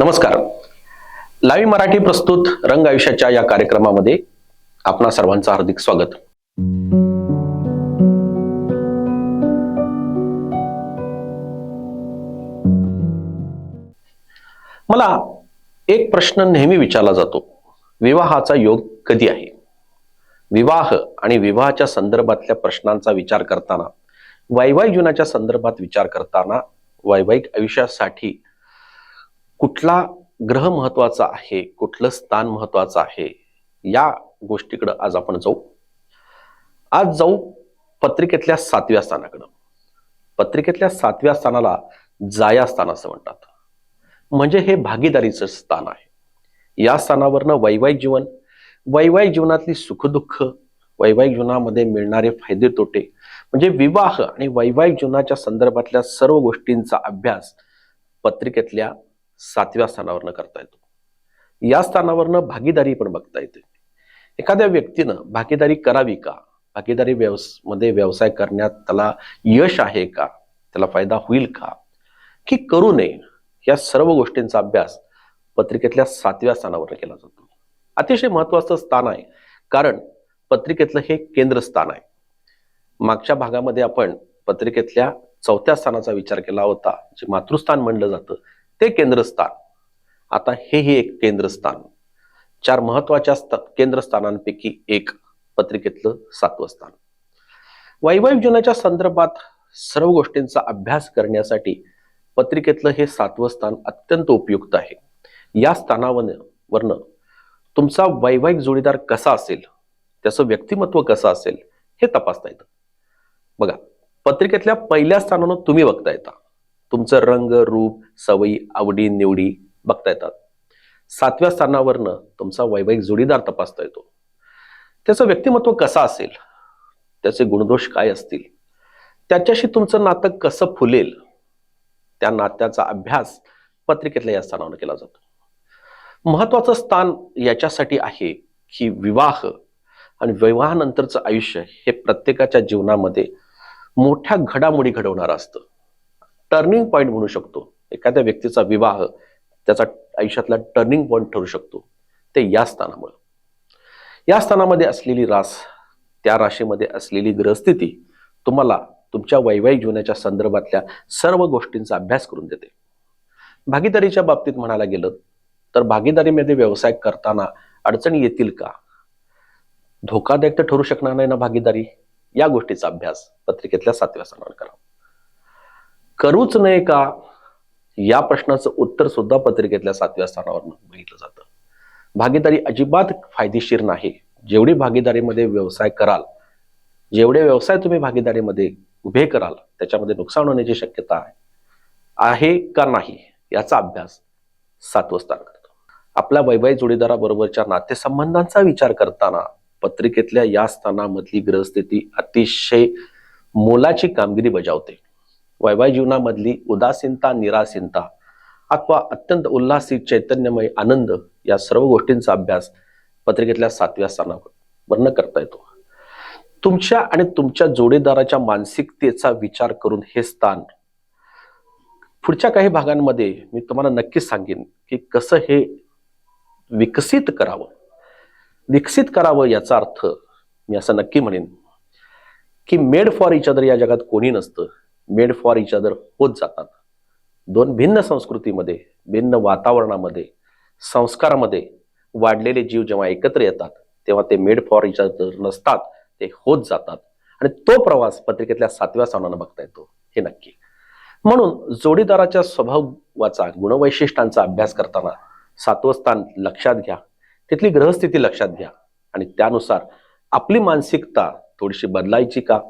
नमस्कार. लाईव्ह मराठी प्रस्तुत रंग आयुष्याच्या या कार्यक्रमामध्ये आपणा सर्वांचं हार्दिक स्वागत. मला एक प्रश्न नेहमी विचारला जातो विवाहाचा योग कधी आहे? विवाह आणि विवाहाच्या संदर्भातल्या प्रश्नांचा विचार करताना वैवाहिक जीवनाच्या संदर्भात विचार करताना वैवाहिक आयुष्यासाठी कुठला ग्रह महत्त्वाचा आहे कुठलं स्थान महत्वाचं आहे या गोष्टीकडं आज आपण जाऊ. आज जाऊ पत्रिकेतल्या सातव्या स्थानाकडं. पत्रिकेतल्या सातव्या स्थानाला जाया स्थान असं म्हणतात. म्हणजे हे भागीदारीचं स्थान आहे. या स्थानावरनं वैवाहिक जीवन वैवाहिक जीवनातली सुखदुःख वैवाहिक जीवनामध्ये मिळणारे फायदे तोटे म्हणजे विवाह आणि वैवाहिक जीवनाच्या संदर्भातल्या सर्व गोष्टींचा अभ्यास पत्रिकेतल्या सातव्या स्थानावरनं करता येतो. या स्थानावरनं भागीदारी पण बघता येते. एखाद्या व्यक्तीनं भागीदारी करावी का? भागीदारी व्यवसमध्ये व्यवसाय करण्यात त्याला यश आहे का? त्याला फायदा होईल का? की करू नये? या सर्व गोष्टींचा अभ्यास पत्रिकेतल्या सातव्या स्थानावर केला जातो. अतिशय महत्वाचं स्थान आहे. कारण पत्रिकेतलं हे केंद्रस्थान आहे. मागच्या भागामध्ये आपण पत्रिकेतल्या चौथ्या स्थानाचा विचार केला होता. जे मातृस्थान म्हणलं जातं. ते केंद्रस्थान. आता हेही एक केंद्रस्थान. चार महत्त्वाच्या केंद्रस्थानांपैकी एक पत्रिकेतलं सातवं स्थान. वैवाहिक जीवनाच्या संदर्भात सर्व गोष्टींचा अभ्यास करण्यासाठी पत्रिकेतलं हे सातवं स्थान अत्यंत उपयुक्त आहे. या स्थानावर वरनं तुमचा वैवाहिक जोडीदार कसा असेल त्याचं व्यक्तिमत्व कसं असेल हे तपासता येतं. बघा पत्रिकेतल्या पहिल्या स्थानानं तुम्ही बघता येता. तुमचं रंग रूप सवयी आवडी निवडी बघता येतात. सातव्या स्थानावरनं तुमचा वैवाहिक जोडीदार तपासता येतो. त्याचं व्यक्तिमत्व कसं असेल? त्याचे गुणदोष काय असतील? त्याच्याशी तुमचं नातं कसं फुलेल? त्या नात्याचा अभ्यास पत्रिकेतल्या या स्थानावर केला जातो. महत्वाचं स्थान याच्यासाठी आहे की विवाह आणि विवाहानंतरचं आयुष्य हे प्रत्येकाच्या जीवनामध्ये मोठ्या घडामोडी घडवणारं असतं. टर्निंग पॉईंट म्हणू शकतो. एखाद्या व्यक्तीचा विवाह त्याचा आयुष्यातला टर्निंग पॉईंट ठरू शकतो. ते या स्थानामुळे. या स्थानामध्ये असलेली रास त्या राशीमध्ये असलेली ग्रहस्थिती तुम्हाला तुमच्या वैवाहिक जीवनाच्या संदर्भातल्या सर्व गोष्टींचा अभ्यास करून देते. भागीदारीच्या बाबतीत म्हणायला गेलं तर भागीदारीमध्ये व्यवसाय करताना अडचणी येतील का? धोकादायक तर ठरू शकणार नाही ना भागीदारी? या गोष्टीचा अभ्यास पत्रिकेतल्या सातव्या स्थानावर करा. करूच नये का? या प्रश्नाचं उत्तर सुद्धा पत्रिकेतल्या सातव्या स्थानावर बघितलं जातं. भागीदारी अजिबात फायदेशीर नाही. जेवढी भागीदारीमध्ये व्यवसाय कराल जेवढे व्यवसाय तुम्ही भागीदारीमध्ये उभे कराल त्याच्यामध्ये नुकसान होण्याची शक्यता आहे. आहे का नाही याचा अभ्यास सातवं स्थान करतो. आपल्या वैवाहिक जोडीदाराबरोबरच्या नातेसंबंधांचा विचार करताना पत्रिकेतल्या या स्थानामधली ग्रहस्थिती अतिशय मोलाची कामगिरी बजावते. वैवाहिक जीवनामधली उदासीनता निरासीनता अथवा अत्यंत उल्हासित चैतन्यमय आनंद या सर्व गोष्टींचा अभ्यास पत्रिकेतल्या सातव्या स्थानावर वर्ण करता येतो. तुमच्या आणि तुमच्या जोडीदाराच्या मानसिकतेचा विचार करून हे स्थान पुढच्या काही भागांमध्ये मी तुम्हाला नक्कीच सांगेन की कसं हे विकसित करावं. विकसित करावं याचा अर्थ मी असं नक्की म्हणेन की मेड फॉर इच अदर या जगात कोणी नसतं. मेड फॉर इच अदर होत जातात. दोन भिन्न संस्कृतीमध्ये भिन्न वातावरणामध्ये संस्कारामध्ये वाढलेले जीव जेव्हा एकत्र येतात तेव्हा ते मेड फॉर इच अदर नसतात ते होत जातात. आणि तो प्रवास पत्रिकेतल्या सातव्या स्थानानं बघता येतो. हे नक्की. म्हणून जोडीदाराच्या स्वभावाचा गुणवैशिष्ट्यांचा अभ्यास करताना सातवं स्थान लक्षात घ्या. तिथली ग्रहस्थिती लक्षात घ्या. आणि त्यानुसार आपली मानसिकता थोडीशी बदलायची का?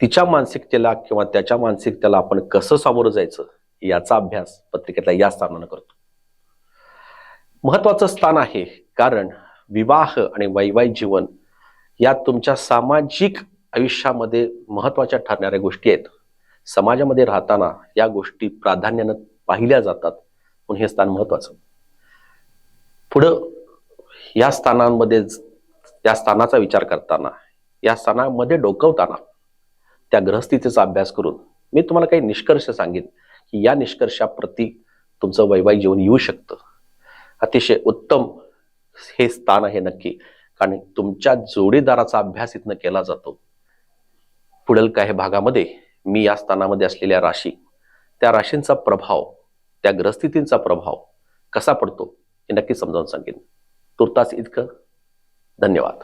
तिच्या मानसिकतेला किंवा त्याच्या मानसिकतेला आपण कसं सामोरं जायचं याचा अभ्यास पत्रिकेतला या स्थानानं करतो. महत्वाचं स्थान आहे कारण विवाह आणि वैवाहिक जीवन या तुमच्या सामाजिक आयुष्यामध्ये महत्त्वाच्या ठरणाऱ्या गोष्टी आहेत. समाजामध्ये राहताना या गोष्टी प्राधान्यानं पाहिल्या जातात म्हणून हे स्थान महत्वाचं पुढं या स्थानांमध्ये या स्थानाचा विचार करताना या स्थानामध्ये डोकवताना त्या ग्रहस्थितीचा अभ्यास करून मी तुम्हाला काही निष्कर्ष सांगेन की या निष्कर्षाप्रती तुमचं वैवाहिक जीवन येऊ शकतं. अतिशय उत्तम हे स्थान आहे नक्की. कारण तुमच्या जोडीदाराचा अभ्यास इथनं केला जातो. पुढील काही भागामध्ये मी या स्थानामध्ये असलेल्या राशी त्या राशींचा प्रभाव त्या ग्रहस्थितींचा प्रभाव कसा पडतो हे नक्की समजावून सांगेन. तुर्तास इतकं. धन्यवाद.